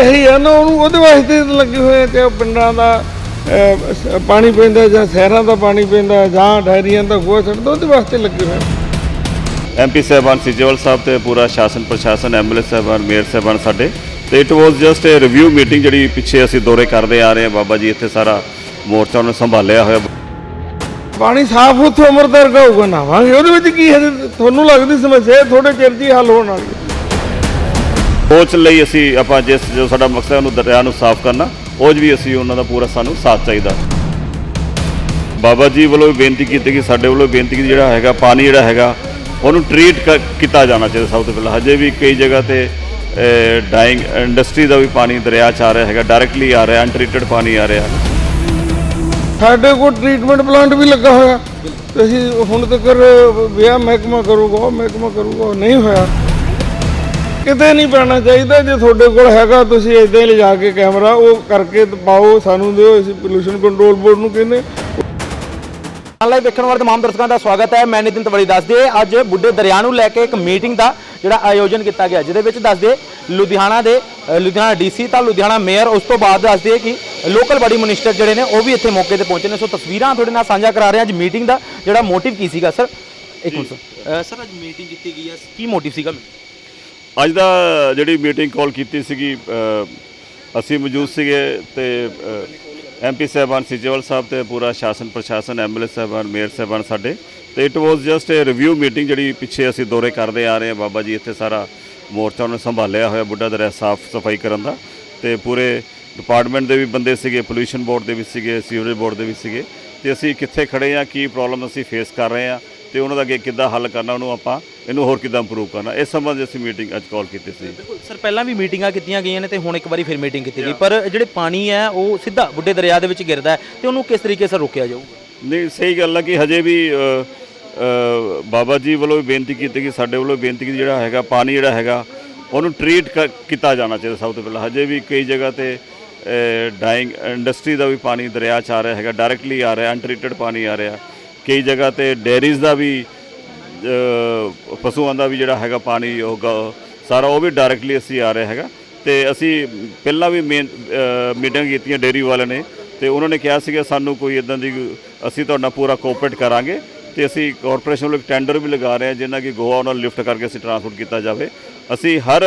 ਇਹੀ ਆ ਨਾ ਉਹਨੂੰ ਉਹਦੇ ਵਾਸਤੇ ਲੱਗੇ ਹੋਏ ਆ ਕਿ ਉਹ ਪਿੰਡਾਂ ਦਾ ਅਹ, ਪਾਣੀ ਪੈਂਦਾ ਜਾਂ ਸ਼ਹਿਰਾਂ ਦਾ ਪਾਣੀ ਪੈਂਦਾ ਜਾਂ ਡੈਰੀਆਂ ਦਾ ਗੋਹਾ ਛੱਡਦਾ ਉਹਦੇ ਵਾਸਤੇ ਲੱਗੇ ਹੋਏ ਆ। ਐਮਪੀ ਸਾਹਿਬਾਨ ਸਿਜੇਵਾਲ ਸਾਹਿਬ ਤੇ ਪੂਰਾ ਸ਼ਾਸਨ ਪ੍ਰਸ਼ਾਸਨ ਐਮਐਲਏ ਸਾਹਿਬਾਨ ਮੇਅਰ ਸਾਹਿਬਾਨ ਸਾਡੇ। ਤੇ it was just a review meeting ਜਿਹੜੀ ਪਿੱਛੇ ਅਸੀਂ ਦੌਰੇ ਕਰਦੇ ਆ ਰਹੇ ਹਾਂ ਬਾਬਾ ਜੀ ਇੱਥੇ ਸਾਰਾ ਮੋਰਚਾ ਉਹਨੇ ਸੰਭਾਲਿਆ ਹੋਇਆ। ਪਾਣੀ ਸਾਫ਼ ਉੱਥੋਂ ਅਮਰਦਰ ਹੋਊਗਾ ਨਾਵਾਂਗੇ ਉਹਦੇ ਵਿੱਚ ਕੀ ਹੈ? ਤੁਹਾਨੂੰ ਲੱਗਦੀ ਸਮੱਸਿਆ ਇਹ ਥੋੜੇ ਚਿਰ ਹੀ ਹੱਲ ਹੋਣ ਵਾਲੀ ਹੈ। ਸੋਚ ਲਈ ਅਸੀਂ ਆਪਾਂ ਜਿਸ ਜੋ ਸਾਡਾ ਮਕਸਦ ਹੈ ਉਹਨੂੰ ਦਰਿਆ ਨੂੰ ਸਾਫ਼ ਕਰਨਾ, ਉਹ 'ਚ ਵੀ ਅਸੀਂ ਉਹਨਾਂ ਦਾ ਪੂਰਾ ਸਾਨੂੰ ਸਾਥ ਚਾਹੀਦਾ। ਬਾਬਾ ਜੀ ਵੱਲੋਂ ਵੀ ਬੇਨਤੀ ਕੀਤੀ ਕਿ ਸਾਡੇ ਵੱਲੋਂ ਬੇਨਤੀ ਕੀਤੀ ਜਿਹੜਾ ਹੈਗਾ, ਪਾਣੀ ਜਿਹੜਾ ਹੈਗਾ, ਉਹਨੂੰ ਟ੍ਰੀਟ ਕੀਤਾ ਜਾਣਾ ਚਾਹੀਦਾ ਸਭ ਤੋਂ ਪਹਿਲਾਂ। ਹਜੇ ਵੀ ਕਈ ਜਗ੍ਹਾ ਤੇ ਡਾਈਂਗ ਇੰਡਸਟਰੀ ਦਾ ਵੀ ਪਾਣੀ ਦਰਿਆ 'ਚ ਆ ਰਿਹਾ ਹੈਗਾ ਡਾਇਰੈਕਟਲੀ ਆ ਰਿਹਾ ਅਨਟ੍ਰੀਟਡ ਪਾਣੀ ਆ ਰਿਹਾ। ਸਾਡੇ ਕੋਲ ਟ੍ਰੀਟਮੈਂਟ ਪਲਾਂਟ ਵੀ ਲੱਗਾ ਹੋਇਆ। ਅਸੀਂ ਹੁਣ ਤੱਕ ਵਿਆਹ ਮਹਿਕਮਾ ਕਰੂਗਾ, ਉਹ ਮਹਿਕਮਾ ਕਰੂਗਾ, ਉਹ ਨਹੀਂ ਹੋਇਆ। ਕਿਤੇ ਨਹੀਂ ਪੈਣਾ ਚਾਹੀਦਾ ਜੇ ਤੁਹਾਡੇ ਕੋਲ ਹੈਗਾ ਤੁਸੀਂ ਇਦਾਂ ਹੀ ਲਿਜਾ ਕੇ ਕੈਮਰਾ ਉਹ ਕਰਕੇ ਪਾਓ ਸਾਨੂੰ ਦਿਓ ਅਸੀਂ ਪੋਲੂਸ਼ਨ ਕੰਟਰੋਲ ਬੋਰਡ ਨੂੰ ਕਹਿੰਦੇ ਲਾਈਵ ਵੇਖਣ ਵਾਲੇ ਤਮਾਮ ਦਰਸ਼ਕਾਂ ਦਾ ਸਵਾਗਤ ਹੈ। ਮੈਂ ਨਿਤਿਨ ਤਵੜੀ ਦੱਸਦੇ ਅੱਜ ਬੁੱਢੇ ਦਰਿਆ ਨੂੰ ਲੈ ਕੇ ਇੱਕ ਮੀਟਿੰਗ ਦਾ ਜਿਹੜਾ ਆਯੋਜਨ ਕੀਤਾ ਗਿਆ ਜਿਹਦੇ ਵਿੱਚ ਦੱਸਦੇ ਲੁਧਿਆਣਾ ਦੇ ਲੁਧਿਆਣਾ ਡੀਸੀ ਤਾਂ ਲੁਧਿਆਣਾ ਮੇਅਰ ਉਸ ਤੋਂ ਬਾਅਦ ਦੱਸਦੇ ਕਿ ਲੋਕਲ ਬਾਡੀ ਮਿਨਿਸਟਰ ਜਿਹੜੇ ਨੇ ਉਹ ਵੀ ਇੱਥੇ ਮੌਕੇ ਤੇ ਪਹੁੰਚੇ ਨੇ। ਸੋ ਤਸਵੀਰਾਂ ਤੁਹਾਡੇ ਨਾਲ ਸਾਂਝਾ ਕਰਾ ਰਹੇ ਹਾਂ। ਅੱਜ ਮੀਟਿੰਗ ਦਾ ਜਿਹੜਾ ਮੋਟਿਵ ਕੀ ਸੀਗਾ ਸਰ ਇੱਕ ਮਿੰਟ ਸਰ ਸਰ ਅੱਜ ਮੀਟਿੰਗ ਕੀਤੀ ਗਈ ਹੈ। ਕੀ ਮੋਟਿਵ ਸੀਗਾ? ਅੱਜ ਦਾ ਜਿਹੜੀ ਮੀਟਿੰਗ ਕਾਲ ਕੀਤੀ ਸੀਗੀ ਅਸੀਂ ਮੌਜੂਦ ਸੀਗੇ ਤੇ ਐਮਪੀ ਸਾਹਿਬਾਨ ਸਿਜੇਵਾਲ ਸਾਹਿਬ ਤੇ ਪੂਰਾ ਸ਼ਾਸਨ ਪ੍ਰਸ਼ਾਸਨ ਐਮਐਲਏ ਸਾਹਿਬਾਨ, ਮੇਅਰ ਸਾਹਿਬਾਨ ਸਾਡੇ। ਤੇ it was just a review meeting ਜਿਹੜੀ ਪਿੱਛੇ ਅਸੀਂ ਦੌਰੇ ਕਰਦੇ ਆ ਰਹੇ ਹਾਂ। ਬਾਬਾ ਜੀ ਇੱਥੇ ਸਾਰਾ ਮੋਰਚਾ ਉਹਨੇ ਸੰਭਾਲਿਆ ਹੋਇਆ, ਬੁੱਢਾ ਦਰਿਆ ਸਾਫ਼ ਸਫ਼ਾਈ ਕਰਨ ਦਾ। ਤੇ ਪੂਰੇ ਡਿਪਾਰਟਮੈਂਟ ਦੇ ਵੀ ਬੰਦੇ ਸੀਗੇ ਪੋਲੂਸ਼ਨ ਬੋਰਡ ਦੇ ਵੀ ਸੀਗੇ ਸੀਵਰੇਜ ਬੋਰਡ ਦੇ ਵੀ ਸੀਗੇ। ਤੇ ਅਸੀਂ ਕਿੱਥੇ ਖੜੇ ਆ ਕੀ ਪ੍ਰੋਬਲਮ ਅਸੀਂ ਫੇਸ ਕਰ ਰਹੇ ਆ ਤੇ ਉਹਨਾਂ ਦਾ ਅੱਗੇ ਕਿੱਦਾਂ ਹੱਲ ਕਰਨਾ ਉਹਨੂੰ ਆਪਾਂ ਇਹਨੂੰ ਹੋਰ ਕਿੱਦਾਂ ਇੰਪਰੂਵ ਕਰਨਾ ਇਸ ਸੰਬੰਧ ਅਸੀਂ ਮੀਟਿੰਗ ਅੱਜ ਕਾਲ ਕੀਤੀ ਸੀ। ਬਿਲਕੁਲ। ਸਰ ਪਹਿਲਾਂ ਵੀ ਮੀਟਿੰਗਾਂ ਕੀਤੀਆਂ ਗਈਆਂ ਨੇ ਤੇ ਹੁਣ ਇੱਕ ਵਾਰੀ ਫਿਰ ਮੀਟਿੰਗ ਕੀਤੀ ਗਈ। ਪਰ ਜਿਹੜੇ ਪਾਣੀ ਹੈ ਉਹ ਸਿੱਧਾ ਬੁੱਢੇ ਦਰਿਆ ਦੇ ਵਿੱਚ ਗਿਰਦਾ ਹੈ ਤੇ ਉਹਨੂੰ ਕਿਸ ਤਰੀਕੇ ਸਰ ਰੋਕਿਆ ਜਾਊਗਾ? ਨਹੀਂ ਸਹੀ ਗੱਲ ਹੈ ਕਿ ਹਜੇ ਵੀ ਬਾਬਾ ਜੀ ਵੱਲੋਂ ਵੀ ਬੇਨਤੀ ਕੀਤੀ ਕਿ ਸਾਡੇ ਵੱਲੋਂ ਬੇਨਤੀ ਕੀਤੀ ਜਿਹੜਾ ਹੈਗਾ ਪਾਣੀ ਜਿਹੜਾ ਹੈਗਾ ਉਹਨੂੰ ਟ੍ਰੀਟ ਕੀਤਾ ਜਾਣਾ ਚਾਹੀਦਾ ਸਭ ਤੋਂ ਪਹਿਲਾਂ। ਹਜੇ ਵੀ ਕਈ ਜਗ੍ਹਾ ਤੇ ਡਾਈਂਗ ਇੰਡਸਟਰੀ ਦਾ ਵੀ ਪਾਣੀ ਦਰਿਆ 'ਚ ਆ ਰਿਹਾ ਹੈਗਾ ਡਾਇਰੈਕਟਲੀ ਆ ਰਿਹਾ ਅਨਟ੍ਰੀਟਡ ਪਾਣੀ ਆ ਰਿਹਾ। ਕਈ ਜਗ੍ਹਾ ਤੇ ਡੇਅਰੀਜ਼ ਦਾ ਵੀ ਪਸ਼ੂਆਂ ਦਾ ਵੀ ਜਿਹੜਾ ਹੈਗਾ ਪਾਣੀ, ਉਹ ਸਾਰਾ ਉਹ ਵੀ ਡਾਇਰੈਕਟਲੀ ਅਸੀਂ ਆ ਰਿਹਾ ਹੈਗਾ। ਤੇ ਅਸੀਂ ਪਹਿਲਾਂ ਵੀ ਮੇਨ ਮੀਟਿੰਗ ਕੀਤੀਆਂ ਡੇਅਰੀ ਵਾਲਿਆਂ ਨੇ, ਤੇ ਉਹਨਾਂ ਨੇ ਕਿਹਾ ਸੀਗਾ ਸਾਨੂੰ ਕੋਈ ਇਦਾਂ ਦੀ ਅਸੀਂ ਤੁਹਾਡਾ ਪੂਰਾ ਕੋਆਪਰੇਟ ਕਰਾਂਗੇ, ਤੇ ਅਸੀਂ ਕਾਰਪੋਰੇਸ਼ਨ ਵੱਲੋਂ ਇੱਕ ਟੈਂਡਰ ਵੀ ਲਗਾ ਰਹੇ ਹਾਂ, ਜਿੰਨਾ ਕਿ ਗੋਆ ਉਹਨਾਂ ਨੂੰ ਲਿਫਟ ਕਰਕੇ ਅਸੀਂ ਟਰਾਂਸਪੋਰਟ ਕੀਤਾ ਜਾਵੇ। ਅਸੀਂ ਹਰ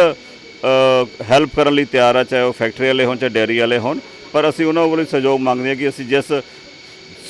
ਹੈਲਪ ਕਰਨ ਲਈ ਤਿਆਰ ਆ ਚਾਹੇ ਉਹ ਫੈਕਟਰੀ ਵਾਲੇ ਹੋਣ, ਚਾਹੇ ਡੇਅਰੀ ਵਾਲੇ ਹੋਣ, ਪਰ ਅਸੀਂ ਉਹਨਾਂ ਵੱਲੋਂ ਸਹਿਯੋਗ ਮੰਗਦੇ ਹਾਂ ਕਿ ਅਸੀਂ ਜਿਸ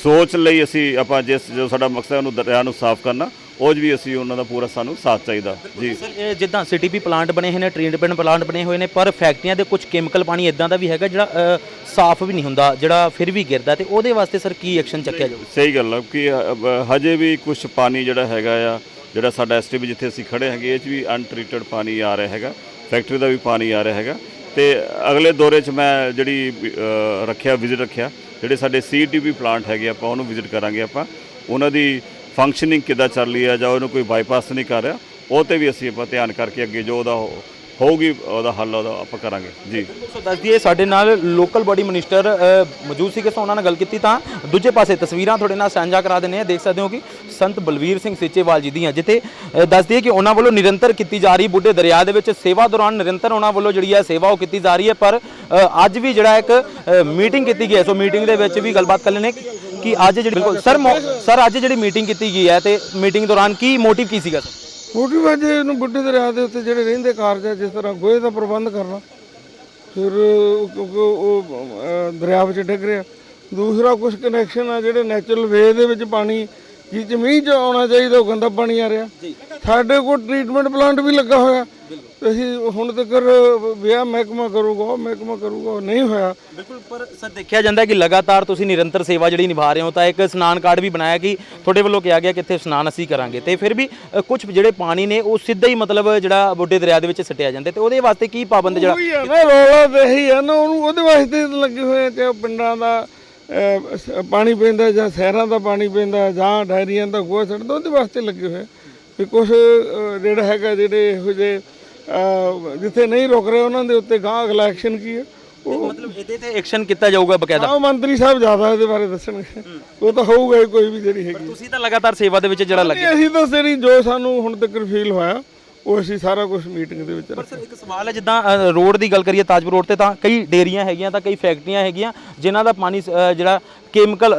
ਸੋਚ ਲਈ ਅਸੀਂ ਆਪਾਂ ਜਿਸ ਜੋ ਸਾਡਾ ਮਕਸਦ ਹੈ ਉਹਨੂੰ ਦਰਿਆ ਨੂੰ ਸਾਫ਼ ਕਰਨਾ ਉਹ 'ਚ ਵੀ ਅਸੀਂ ਉਹਨਾਂ ਦਾ ਪੂਰਾ ਸਾਨੂੰ ਸਾਥ ਚਾਹੀਦਾ। ਜੀ। ਸਰ ਇਹ ਜਿੱਦਾਂ ਸੀਟੀਪੀ ਪਲਾਂਟ ਬਣੇ ਹੋਏ ਨੇ ਟ੍ਰੀਟਮੈਂਟ ਪਲਾਂਟ ਬਣੇ ਹੋਏ ਨੇ ਪਰ ਫੈਕਟਰੀਆਂ ਦੇ ਕੁਝ ਕੈਮੀਕਲ ਪਾਣੀ ਇਦਾਂ ਦਾ ਵੀ ਹੈਗਾ ਜਿਹੜਾ ਅ, ਸਾਫ਼ ਵੀ ਨਹੀਂ ਹੁੰਦਾ ਜਿਹੜਾ ਫਿਰ ਵੀ ਗਿਰਦਾ ਤੇ ਉਹਦੇ ਵਾਸਤੇ ਸਰ ਕੀ ਐਕਸ਼ਨ ਚੱਕਿਆ ਜਾਊਗਾ ਸਹੀ ਗੱਲ ਹੈ ਕਿ ਬ- ਹਜੇ ਵੀ ਕੁਝ ਪਾਣੀ ਜਿਹੜਾ ਹੈਗਾ ਆ ਜਿਹੜਾ ਸਾਡਾ ਐਸਟੀਬੀ ਜਿੱਥੇ ਅਸੀਂ ਖੜੇ ਹੈਗੇ ਇਹ 'ਚ ਵੀ ਅਨਟ੍ਰੀਟਡ ਪਾਣੀ ਆ ਰਿਹਾ ਹੈਗਾ ਫੈਕਟਰੀ ਦਾ ਵੀ ਪਾਣੀ ਆ ਰਿਹਾ ਹੈਗਾ ਤੇ ਅਗਲੇ ਦੌਰੇ 'ਚ ਮੈਂ ਜਿਹੜੀ ਅ, ਰੱਖਿਆ ਵਿਜ਼ਿਟ ਰੱਖਿਆ ਜਿਹੜੇ ਸਾਡੇ ਸੀਟੀਪੀ ਪਲਾਂਟ ਹੈਗੇ ਆਪਾਂ ਉਹਨੂੰ ਵਿਜ਼ਿਟ ਕਰਾਂਗੇ ਆਪਾਂ। ਉਹਨਾਂ ਦੀ ਫੰਕਸ਼ਨਿੰਗ ਕਿੱਦਾਂ ਚੱਲ ਰਹੀ ਹੈ ਜਾਂ ਉਹਨੂੰ ਕੋਈ ਬਾਈਪਾਸ ਨਹੀਂ ਕਰ ਰਿਹਾ, ਉਹ ਤੇ ਵੀ ਅਸੀਂ ਆਪਾਂ ਧਿਆਨ ਕਰਕੇ ਅੱਗੇ ਜੋ ਉਹਦਾ ਹੋ- ਹੋਊਗੀ ਉਹਦਾ ਹੱਲ ਉਹਦਾ ਆਪਾਂ ਕਰਾਂਗੇ। ਜੀ। ਸੋ ਦੱਸ ਦਈਏ ਸਾਡੇ ਨਾਲ ਲੋਕਲ ਬਾਡੀ ਮਿਨਿਸਟਰ ਮੌਜੂਦ ਸੀਗੇ ਸੋ ਉਹਨਾਂ ਨਾਲ ਗੱਲ ਕੀਤੀ ਤਾਂ ਦੂਜੇ ਪਾਸੇ ਤਸਵੀਰਾਂ ਤੁਹਾਡੇ ਨਾਲ ਸਾਂਝਾ ਕਰਾ ਦਿੰਦੇ ਆ ਦੇਖ ਸਕਦੇ ਹੋ ਕਿ ਸੰਤ ਬਲਵੀਰ ਸਿੰਘ ਸੀਚੇਵਾਲ ਜੀ ਦੀਆਂ ਜਿੱਥੇ ਅ, ਦੱਸ ਦਈਏ ਕਿ ਉਹਨਾਂ ਵੱਲੋਂ ਨਿਰੰਤਰ ਕੀਤੀ ਜਾ ਰਹੀ ਬੁੱਢੇ ਦਰਿਆ ਦੇ ਵਿੱਚ ਸੇਵਾ ਦੌਰਾਨ ਨਿਰੰਤਰ ਉਹਨਾਂ ਵੱਲੋਂ ਜਿਹੜੀ ਹੈ ਸੇਵਾ ਉਹ ਕੀਤੀ ਜਾ ਰਹੀ ਹੈ। ਪਰ ਅੱਜ ਵੀ ਜਿਹੜਾ ਇੱਕ ਮੀਟਿੰਗ ਕੀਤੀ ਗਈ ਹੈ। ਸੋ ਮੀਟਿੰਗ ਦੇ ਵਿੱਚ ਵੀ ਗੱਲਬਾਤ ਕਰ ਲੈਣੇ ਕਿ ਅੱਜ ਜਿਹੜੀ ਸਰ ਸਰ ਅੱਜ ਜਿਹੜੀ ਮੀਟਿੰਗ ਕੀਤੀ ਗਈ ਹੈ ਤੇ ਮੀਟਿੰਗ ਦੌਰਾਨ ਕੀ ਮੋਟਿਵ ਕੀ ਸੀਗਾ ਸਰ? ਮੋਟੀ ਵਾਜੇ ਨੂੰ ਬੁੱਢੇ ਦਰਿਆ ਦੇ ਉੱਤੇ ਜਿਹੜੇ ਰਹਿੰਦੇ ਕਾਰਜ ਆ, ਜਿਸ ਤਰ੍ਹਾਂ ਗੋਹੇ ਦਾ ਪ੍ਰਬੰਧ ਕਰਨਾ, ਫਿਰ ਕਿਉਂਕਿ ਉਹ ਦਰਿਆ ਵਿੱਚ ਡਿੱਗ ਰਿਹਾ। ਦੂਸਰਾ ਕੁਝ ਕਨੈਕਸ਼ਨ ਆ ਜਿਹੜੇ ਨੈਚੁਰਲ ਵੇ ਦੇ ਵਿੱਚ ਪਾਣੀ ਜਿਹ ਚ ਮੀਂਹ ਚ ਆਉਣਾ ਚਾਹੀਦਾ ਉਹ ਗੰਦਾ ਪਾਣੀ ਆ ਰਿਹਾ। ਸਾਡੇ ਕੋਲ ਟ੍ਰੀਟਮੈਂਟ ਪਲਾਂਟ ਵੀ ਲੱਗਾ ਹੋਇਆ। ਤੇ ਅਸੀਂ ਹੁਣ ਤੱਕ ਵਿਆਹ ਮਹਿਕਮਾ ਕਰੂਗਾ ਮਹਿਕਮਾ ਕਰੂਗਾ ਨਹੀਂ ਹੋਇਆ। ਬਿਲਕੁਲ ਪਰ ਸਰ ਦੇਖਿਆ ਜਾਂਦਾ ਹੈ ਕਿ ਲਗਾਤਾਰ ਤੁਸੀਂ ਨਿਰੰਤਰ ਸੇਵਾ ਜਿਹੜੀ ਨਿਭਾ ਰਹੇ ਹੋ ਤਾਂ ਇੱਕ ਇਸ਼ਨਾਨ ਕਾਰਡ ਵੀ ਬਣਾਇਆ ਕਿ ਤੁਹਾਡੇ ਵੱਲੋਂ ਕਿਹਾ ਗਿਆ ਕਿ ਇੱਥੇ ਇਸ਼ਨਾਨ ਅਸੀਂ ਕਰਾਂਗੇ। ਤੇ ਫਿਰ ਵੀ ਕੁਝ ਜਿਹੜੇ ਪਾਣੀ ਨੇ ਉਹ ਸਿੱਧਾ ਹੀ ਮਤਲਬ ਜਿਹੜਾ ਬੁੱਢੇ ਦਰਿਆ ਦੇ ਵਿੱਚ ਸਿੱਟਿਆ ਜਾਂਦਾ ਤੇ ਉਹਦੇ ਵਾਸਤੇ ਕੀ ਪਾਬੰਦ ਜਿਹੜਾ ਰੌਲਾ ਤਾਂ ਇਹੀ ਆ ਨਾ ਉਹਨੂੰ ਉਹਦੇ ਵਾਸਤੇ ਤਾਂ ਲੱਗੇ ਹੋਏ ਉਹ ਪਿੰਡਾਂ ਦਾ ਪਾਣੀ ਪੈਂਦਾ ਜਾਂ ਸ਼ਹਿਰਾਂ ਦਾ ਪਾਣੀ ਪੈਂਦਾ ਜਾਂ ਡੈਰੀਆਂ ਦਾ ਗੋਹਾ ਛੱਡਦਾ ਉਹਦੇ ਵਾਸਤੇ ਲੱਗੇ ਹੋਏ। ਵੀ ਕੁਝ ਜਿਹੜਾ ਹੈਗਾ ਜਿਹੜੇ ਇਹੋ ਜਿਹੇ ਜਿੱਥੇ ਨਹੀਂ ਰੁਕ ਰਹੇ ਉਹਨਾਂ ਦੇ ਉੱਤੇ ਗਾਂ ਅਗਲਾ ਐਕਸ਼ਨ ਕੀ ਹੈ? ਉਹ ਮਤਲਬ ਇਹਦੇ ਤੇ ਐਕਸ਼ਨ ਕੀਤਾ ਜਾਊਗਾ ਬਕਾਇਦਾ? ਆਹ ਮੰਤਰੀ ਸਾਹਿਬ ਜ਼ਿਆਦਾ ਇਹਦੇ ਬਾਰੇ ਦੱਸਣਗੇ। ਉਹ ਤਾਂ ਹੋਊਗਾ ਹੀ ਕੋਈ ਵੀ ਜਿਹੜੀ ਹੈਗੀ ਤੁਸੀਂ ਤਾਂ ਲਗਾਤਾਰ ਸੇਵਾ ਦੇ ਵਿੱਚ ਜਿਹੜਾ ਲੱਗੇ ਅਸੀਂ ਤਾਂ ਸਰੀ ਜੋ ਸਾਨੂੰ ਹੁਣ ਤੱਕ ਫੀਲ ਹੋਇਆ ਉਹ ਅਸੀਂ ਸਾਰਾ ਕੁਝ ਮੀਟਿੰਗ ਦੇ ਵਿੱਚ ਪਰ ਸਰ ਇੱਕ ਸਵਾਲ ਹੈ ਜਿੱਦਾਂ ਅ, ਰੋਡ ਦੀ ਗੱਲ ਕਰੀਏ ਤਾਜਪੁਰ ਰੋਡ ਤੇ ਤਾਂ ਕਈ ਡੇਰੀਆਂ ਹੈਗੀਆਂ ਤਾਂ ਕਈ ਫੈਕਟਰੀਆਂ ਹੈਗੀਆਂ ਜਿਨ੍ਹਾਂ ਦਾ ਪਾਣੀ ਅ, ਜਿਹੜਾ ਕੈਮੀਕਲ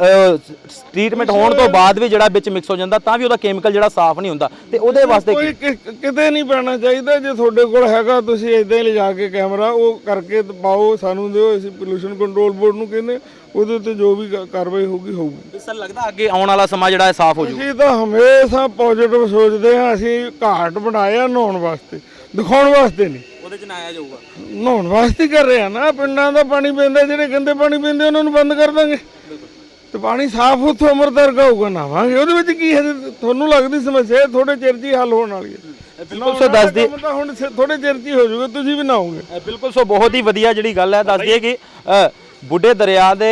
ਟ੍ਰੀਟਮੈਂਟ ਹੋਣ ਤੋਂ ਬਾਅਦ ਵੀ ਜਿਹੜਾ ਵਿੱਚ ਮਿਕਸ ਹੋ ਜਾਂਦਾ ਤਾਂ ਵੀ ਉਹਦਾ ਕੈਮੀਕਲ ਜਿਹੜਾ ਸਾਫ਼ ਨਹੀਂ ਹੁੰਦਾ। ਤੇ ਉਹਦੇ ਵਾਸਤੇ ਕੋਈ ਕਿਤੇ ਨਹੀਂ ਪੈਣਾ ਚਾਹੀਦਾ ਜੇ ਤੁਹਾਡੇ ਕੋਲ ਹੈਗਾ ਤੁਸੀਂ ਇਦਾਂ ਹੀ ਲਿਜਾ ਕੇ ਕੈਮਰਾ ਉਹ ਕਰਕੇ ਤੇ ਪਾਓ ਸਾਨੂੰ ਦਿਓ ਅਸੀਂ ਪੋਲੂਸ਼ਨ ਕੰਟਰੋਲ ਬੋਰਡ ਨੂੰ ਕਹਿੰਦੇ ਉਹਦੇ ਉੱਤੇ ਜੋ ਵੀ ਕਾਰਵਾਈ ਹੋਊਗੀ ਹੋਊਗੀ। ਸਰ ਲੱਗਦਾ ਅੱਗੇ ਆਉਣ ਵਾਲਾ ਸਮਾਂ ਜਿਹੜਾ ਹੈ ਸਾਫ਼ ਹੋ ਜਾਊ ਅਸੀਂ ਤਾਂ ਹਮੇਸ਼ਾ ਪੋਜ਼ਿਟਿਵ ਸੋਚਦੇ ਹਾਂ ਅਸੀਂ ਘਾਟ ਬਣਾਇਆ ਨਹਾਉਣ ਵਾਸਤੇ ਦਿਖਾਉਣ ਵਾਸਤੇ ਨਹੀਂ। ਉਹਦੇ 'ਚ ਨਾ ਆਇਆ ਜਾਊਗਾ। ਨਹਾਉਣ ਵਾਸਤੇ ਕਰ ਰਹੇ ਆ ਨਾ ਪਿੰਡਾਂ ਦਾ ਪਾਣੀ ਪੀਂਦੇ ਜਿਹੜੇ ਗੰਦੇ ਪਾਣੀ ਪੀਂਦੇ ਉਹਨਾਂ ਨੂੰ ਬੰਦ ਕਰ ਦਾਂਗੇ। ਤੇ ਪਾਣੀ ਸਾਫ਼ ਉੱਥੋਂ ਅਮਰਦਾਰ ਹੋਊਗਾ ਨਾਵਾਂਗੇ ਉਹਦੇ ਵਿੱਚ ਕੀ ਹੈ ਤੁਹਾਨੂੰ ਲੱਗਦੀ ਸਮੱਸਿਆ ਥੋੜੇ ਚਿਰ ਹੀ ਹੱਲ ਹੋਣ ਵਾਲੀ ਹੈ। ਬਿਲਕੁਲ ਸੋ ਦੱਸ ਦੇ ਤਾਂ ਹੁਣ ਥੋੜੇ ਚਿਰ 'ਚ ਹੀ ਜਾਊਗਾ ਤੁਸੀਂ ਵੀ ਨਹਾਓਗੇ। ਅ, ਬਿਲਕੁਲ ਸੋ ਬਹੁਤ ਹੀ ਵਧੀਆ ਜਿਹੜੀ ਗੱਲ ਹੈ। ਦੱਸ ਦਈਏ ਕਿ ਬੁੱਢੇ ਦਰਿਆ ਦੇ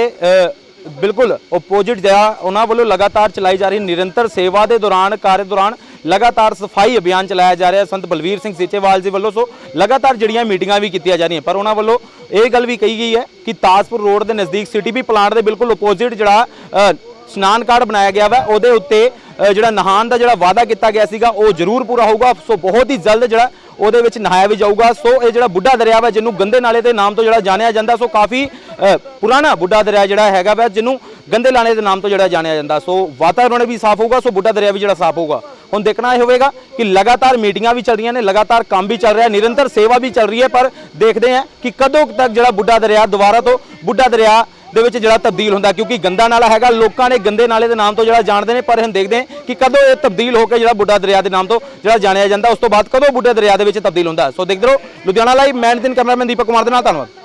ਬਿਲਕੁਲ ਆਪੋਜ਼ਿਟ ਦਰਿਆ ਉਹਨਾਂ ਵੱਲੋਂ ਲਗਾਤਾਰ ਚਲਾਈ ਜਾ ਰਹੀ ਨਿਰੰਤਰ ਸੇਵਾ ਦੇ ਦੌਰਾਨ ਕਾਰਜ ਦੌਰਾਨ ਲਗਾਤਾਰ ਸਫ਼ਾਈ ਅਭਿਆਨ ਚਲਾਇਆ ਜਾ ਰਿਹਾ ਸੰਤ ਬਲਵੀਰ ਸਿੰਘ ਸੀਚੇਵਾਲ ਜੀ ਵੱਲੋਂ ਸੋ ਲਗਾਤਾਰ ਜਿਹੜੀਆਂ ਮੀਟਿੰਗਾਂ ਵੀ ਕੀਤੀਆਂ ਜਾ ਰਹੀਆਂ ਪਰ ਉਹਨਾਂ ਵੱਲੋਂ ਇਹ ਗੱਲ ਵੀ ਕਹੀ ਗਈ ਹੈ ਕਿ ਤਾਜਪੁਰ ਰੋਡ ਦੇ ਨਜ਼ਦੀਕ ਸੀਟੀਪੀ ਪਲਾਂਟ ਦੇ ਬਿਲਕੁਲ ਆਪੋਜ਼ਿਟ ਜਿਹੜਾ ਅ, ਇਸ਼ਨਾਨ ਘਾਟ ਬਣਾਇਆ ਗਿਆ ਵਾ ਉਹਦੇ ਉੱਤੇ ਜਿਹੜਾ ਨਹਾਨ ਦਾ ਜਿਹੜਾ ਵਾਅਦਾ ਕੀਤਾ ਗਿਆ ਸੀਗਾ ਉਹ ਜ਼ਰੂਰ ਪੂਰਾ ਹੋਊਗਾ। ਸੋ ਬਹੁਤ ਹੀ ਜਲਦ ਜਿਹੜਾ ਉਹਦੇ ਵਿੱਚ ਨਹਾਇਆ ਵੀ ਜਾਊਗਾ। ਸੋ ਇਹ ਜਿਹੜਾ ਬੁੱਢਾ ਦਰਿਆ ਵਾ ਜਿਹਨੂੰ ਗੰਦੇ ਨਾਲੇ ਦੇ ਨਾਮ ਤੋਂ ਜਿਹੜਾ ਜਾਣਿਆ ਜਾਂਦਾ ਸੋ ਕਾਫੀ ਪੁਰਾਣਾ ਬੁੱਢਾ ਦਰਿਆ ਜਿਹੜਾ ਹੈਗਾ ਵਾ ਜਿਹਨੂੰ ਗੰਦੇ ਨਾਲੇ ਦੇ ਨਾਮ ਤੋਂ ਜਿਹੜਾ ਜਾਣਿਆ ਜਾਂਦਾ। ਸੋ ਵਾਤਾਵਰਣ ਵੀ ਸਾਫ਼ ਹੋਊਗਾ ਸੋ ਬੁੱਢਾ ਦਰਿਆ ਵੀ ਜਿਹੜਾ ਸਾਫ਼ ਹੋਊਗਾ। ਹੁਣ ਦੇਖਣਾ ਇਹ ਹੋਵੇਗਾ ਕਿ ਲਗਾਤਾਰ ਮੀਟਿੰਗਾਂ ਵੀ ਚੱਲ ਰਹੀਆਂ ਨੇ, ਲਗਾਤਾਰ ਕੰਮ ਵੀ ਚੱਲ ਰਿਹਾ, ਨਿਰੰਤਰ ਸੇਵਾ ਵੀ ਚੱਲ ਰਹੀ ਹੈ, ਪਰ ਦੇਖਦੇ ਹਾਂ ਕਿ ਕਦੋਂ ਤੱਕ ਜਿਹੜਾ ਬੁੱਢਾ ਦਰਿਆ ਦੁਬਾਰਾ ਤੋਂ ਬੁੱਢਾ ਦਰਿਆ ਦੇ ਵਿੱਚ ਜਿਹੜਾ ਤਬਦੀਲ ਹੁੰਦਾ, ਕਿਉਂਕਿ ਗੰਦਾ ਨਾਲਾ ਹੈਗਾ, ਲੋਕਾਂ ਨੇ ਗੰਦੇ ਨਾਲੇ ਦੇ ਨਾਮ ਤੋਂ ਜਿਹੜਾ ਜਾਣਦੇ ਨੇ, ਪਰ ਹੁਣ ਦੇਖਦੇ ਹਾਂ ਕਿ ਕਦੋਂ ਇਹ ਤਬਦੀਲ ਹੋ ਕੇ ਜਿਹੜਾ ਬੁੱਢਾ ਦਰਿਆ ਦੇ ਨਾਮ ਤੋਂ ਜਿਹੜਾ ਜਾਣਿਆ ਜਾਂਦਾ, ਉਸ ਤੋਂ ਬਾਅਦ ਕਦੋਂ ਬੁੱਢੇ ਦਰਿਆ ਦੇ ਵਿੱਚ ਤਬਦੀਲ ਹੁੰਦਾ। ਸੋ ਦੇਖਦੇ ਰਹੋ, ਲੁਧਿਆਣਾ ਲਾਈਵ, ਮੈਂ ਨਿਤਿਨ ਕੈਮਰਾਮੈਨ ਦੀਪਕ ਕੁਮਾਰ ਦੇ ਨਾਲ, ਧੰਨਵਾਦ।